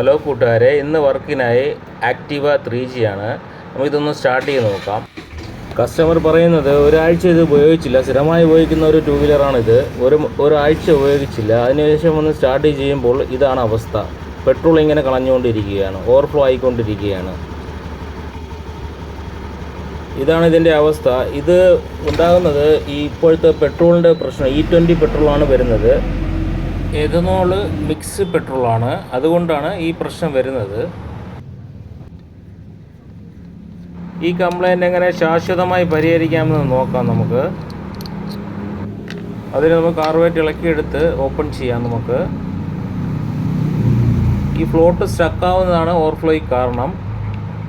Hello കൂട്ടുകാരെ. ഇന്ന് വർക്കിനായി Activa three G ആണ്. നമുക്കിതൊന്ന് സ്റ്റാർട്ട് ചെയ്ത് നോക്കാം. കസ്റ്റമർ പറയുന്നത് ഒരാഴ്ച ഇത് ഉപയോഗിച്ചില്ല. സ്ഥിരമായി ഉപയോഗിക്കുന്ന ഒരു ടൂ വീലറാണിത് ഒരു ഒരാഴ്ച ഉപയോഗിച്ചില്ല. അതിനുശേഷം ഒന്ന് സ്റ്റാർട്ട് ചെയ്യുമ്പോൾ ഇതാണ് അവസ്ഥ. പെട്രോൾ ഇങ്ങനെ കളഞ്ഞുകൊണ്ടിരിക്കുകയാണ്. ഓവർഫ്ലോ ആയിക്കൊണ്ടിരിക്കുകയാണ്. ഇതാണ് ഇതിന്റെ അവസ്ഥ. ഇത് ഉണ്ടാകുന്നത് ഈ ഇപ്പോഴത്തെ പെട്രോളിന്റെ പ്രശ്നം. ഇ ട്വന്റി പെട്രോളാണ് വരുന്നത്. എഥനോൾ മിക്സ് പെട്രോളാണ്. അതുകൊണ്ടാണ് ഈ പ്രശ്നം വരുന്നത്. ഈ കംപ്ലൈന്റ് എങ്ങനെ ശാശ്വതമായി പരിഹരിക്കാമെന്ന് നോക്കാം നമുക്ക്. അതിന് നമുക്ക് കാർബേറ്റ് ഇളക്കിയെടുത്ത് ഓപ്പൺ ചെയ്യാം നമുക്ക്. ഈ ഫ്ലോട്ട് സ്റ്റക്കാവുന്നതാണ് ഓവർഫ്ലോയ്ക്ക് കാരണം.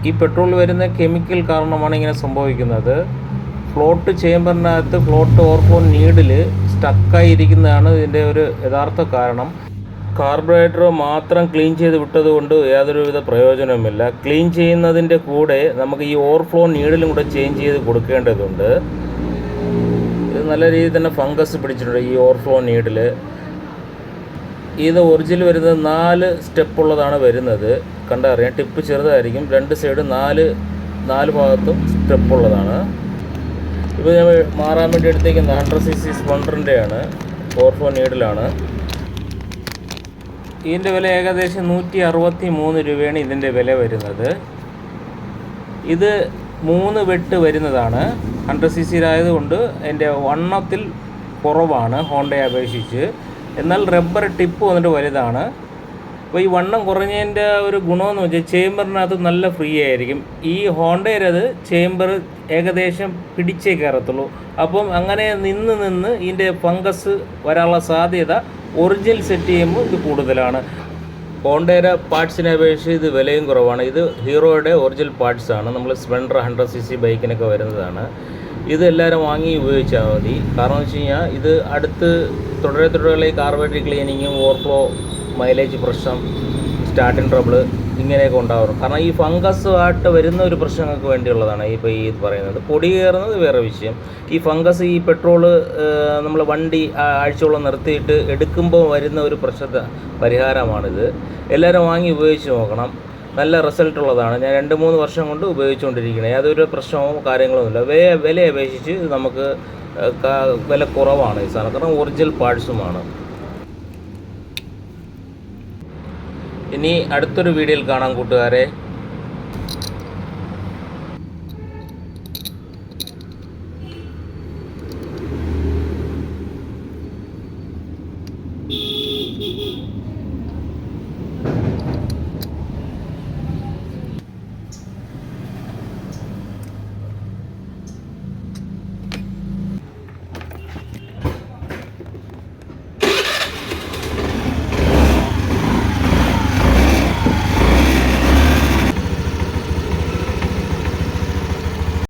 ഈ പെട്രോൾ വരുന്ന കെമിക്കൽ കാരണമാണ് ഇങ്ങനെ സംഭവിക്കുന്നത്. ഫ്ലോട്ട് ചേമ്പറിനകത്ത് ഫ്ലോട്ട് ഓവർഫ്ലോ നീഡിൽ സ്റ്റക്കായി ഇരിക്കുന്നതാണ് ഇതിന്റെ ഒരു യഥാർത്ഥ കാരണം. കാർബറേറ്റർ മാത്രം ക്ലീൻ ചെയ്ത് വിട്ടതുകൊണ്ട് യാതൊരുവിധ പ്രയോജനവുമില്ല. ക്ലീൻ ചെയ്യുന്നതിന്റെ കൂടെ നമുക്ക് ഈ ഓവർഫ്ലോ നീഡിലും കൂടെ ചേഞ്ച് ചെയ്ത് കൊടുക്കേണ്ടതുണ്ട്. ഇത് നല്ല രീതിയിൽ തന്നെ ഫംഗസ് പിടിച്ചിട്ടുണ്ട് ഈ ഓവർഫ്ലോ നീഡിൽ ഇത് ഒറിജിനൽ വരുന്നത് നാല് സ്റ്റെപ്പ് ഉള്ളതാണ് വരുന്നത്. കണ്ടറിയാം? ടിപ്പ് ചെറുതായിരിക്കും. രണ്ട് സൈഡ് നാല് നാല് ഭാഗത്തും സ്റ്റെപ്പ് ഉള്ളതാണ്. ഇപ്പോൾ ഞാൻ മാറാൻ വേണ്ടി എടുത്തേക്കുന്ന ഹൺഡ്രഡ് സി സി സ്പ്ലണ്ടറിന്റെ ആണ് ഫോർ ഫോർ നീഡിലാണ് ഇതിന്റെ വില ഏകദേശം നൂറ്റി അറുപത്തി മൂന്ന് രൂപയാണ് ഇതിന്റെ വില വരുന്നത്. ഇത് മൂന്ന് വെട്ട് വരുന്നതാണ്. ഹൺഡ്രഡ് സി സിയിലായതുകൊണ്ട് എന്റെ വണ്ണത്തിൽ കുറവാണ്. ഹോണ്ടയെ അപേക്ഷിച്ച്. എന്നാൽ റബ്ബർ ടിപ്പ് വന്നിട്ട് വലുതാണ്. അപ്പോൾ ഈ വണ്ണം കുറഞ്ഞതിന്റെ ഒരു ഗുണമെന്ന് വെച്ചാൽ ചേമ്പറിനകത്ത് നല്ല ഫ്രീ ആയിരിക്കും. ഈ ഹോണ്ടയിലത് ചേമ്പർ ഏകദേശം പിടിച്ചേ കയറത്തുള്ളൂ. അപ്പം അങ്ങനെ നിന്ന് നിന്ന് ഇതിന്റെ ഫംഗസ് വരാനുള്ള സാധ്യത ഒറിജിനൽ സെറ്റ് ചെയ്യുമ്പോൾ ഇത് കൂടുതലാണ്. ഹോണ്ടയുടെ പാർട്സിനെ അപേക്ഷിച്ച് ഇത് വിലയും കുറവാണ്. ഇത് ഹീറോയുടെ ഒറിജിനൽ പാർട്സ് ആണ്. നമ്മൾ സ്പ്ലെൻഡർ ഹൺഡ്രഡ് സി സി ബൈക്കിനൊക്കെ വരുന്നതാണ്. ഇത് എല്ലാവരും വാങ്ങി ഉപയോഗിച്ചാൽ മതി. കാരണം എന്ന് വെച്ച് കഴിഞ്ഞാൽ ഇത് അടുത്ത് തുടരെ തുടരെ ഈ കാർബറേറ്റർ ക്ലീനിങ്ങും ഓവർഫ്ലോ മൈലേജ് പ്രശ്നം സ്റ്റാർട്ടിങ് ട്രബിൾ ഇങ്ങനെയൊക്കെ ഉണ്ടാവും കാരണം ഈ ഫംഗസുമായിട്ട് വരുന്ന ഒരു പ്രശ്നങ്ങൾക്ക് വേണ്ടിയുള്ളതാണ് ഇപ്പോൾ ഈ പറയുന്നത്. പൊടി കയറുന്നത് വേറെ വിഷയം. ഈ ഫംഗസ് ഈ പെട്രോൾ നമ്മൾ വണ്ടി ആഴ്ചയോളം നിർത്തിയിട്ട് എടുക്കുമ്പോൾ വരുന്ന ഒരു പ്രശ്നത്തെ പരിഹാരമാണിത്. എല്ലാവരും വാങ്ങി ഉപയോഗിച്ച് നോക്കണം. നല്ല റിസൾട്ട് ഉള്ളതാണ്. ഞാൻ രണ്ട് മൂന്ന് വർഷം കൊണ്ട് ഉപയോഗിച്ചുകൊണ്ടിരിക്കുന്നത് യാതൊരു പ്രശ്നമോ കാര്യങ്ങളൊന്നുമില്ല വില വില അപേക്ഷിച്ച് നമുക്ക് വില കുറവാണ് ഈ സാധനം. കാരണം ഒറിജിനൽ പാർട്സുമാണ് ഇനി അടുത്തൊരു വീഡിയോയിൽ കാണാം കൂട്ടുകാരെ.